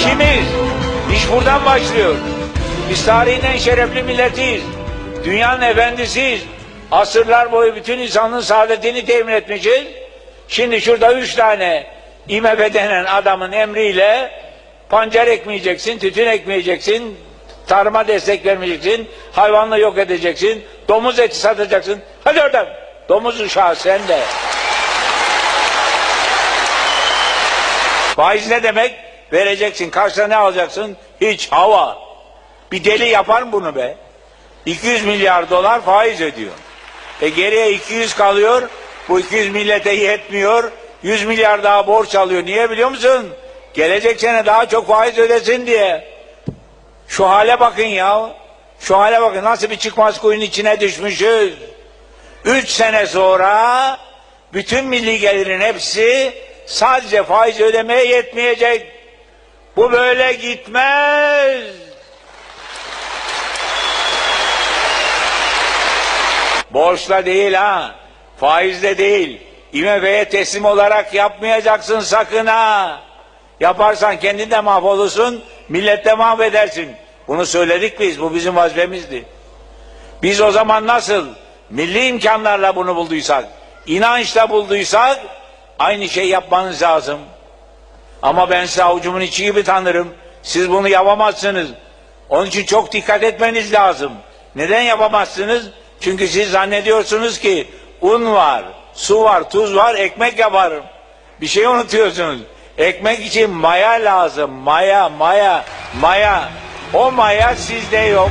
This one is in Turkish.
Kimiz? İş buradan başlıyor. Biz tarihin en şerefli milletiyiz. Dünyanın efendisiyiz. Asırlar boyu bütün insanlığın saadetini temin etmişiz. Şimdi şurada üç tane IMF denen adamın emriyle pancar ekmeyeceksin, tütün ekmeyeceksin, tarıma destek vermeyeceksin, hayvanla yok edeceksin, domuz eti satacaksın. Hadi oradan. Domuz uşağı sen de. Faiz ne demek? Vereceksin. Karşına ne alacaksın? Hiç hava. Bir deli yapar mı bunu be? 200 milyar dolar faiz ödüyor. E geriye 200 kalıyor. Bu 200 millete yetmiyor. 100 milyar daha borç alıyor. Niye biliyor musun? Gelecek sene daha çok faiz ödesin diye. Şu hale bakın ya. Şu hale bakın nasıl bir çıkmaz kuyunun içine düşmüşüz. Üç sene sonra bütün milli gelirin hepsi sadece faiz ödemeye yetmeyecek. Bu böyle gitmez. Borçla değil ha. Faizle değil. IMF'ye teslim olarak yapmayacaksın sakın ha. Yaparsan kendin de mahvolursun, millet de mahvedersin. Bunu söyledik biz, bu bizim vazifemizdi. Biz o zaman nasıl milli imkanlarla bunu bulduysak, inançla bulduysak aynı şey yapmanız lazım. Ama ben sizi avucumun içi gibi tanırım. Siz bunu yapamazsınız. Onun için çok dikkat etmeniz lazım. Neden yapamazsınız? Çünkü siz zannediyorsunuz ki un var, su var, tuz var, ekmek yaparım. Bir şey unutuyorsunuz. Ekmek için maya lazım. Maya, maya, maya. O maya sizde yok.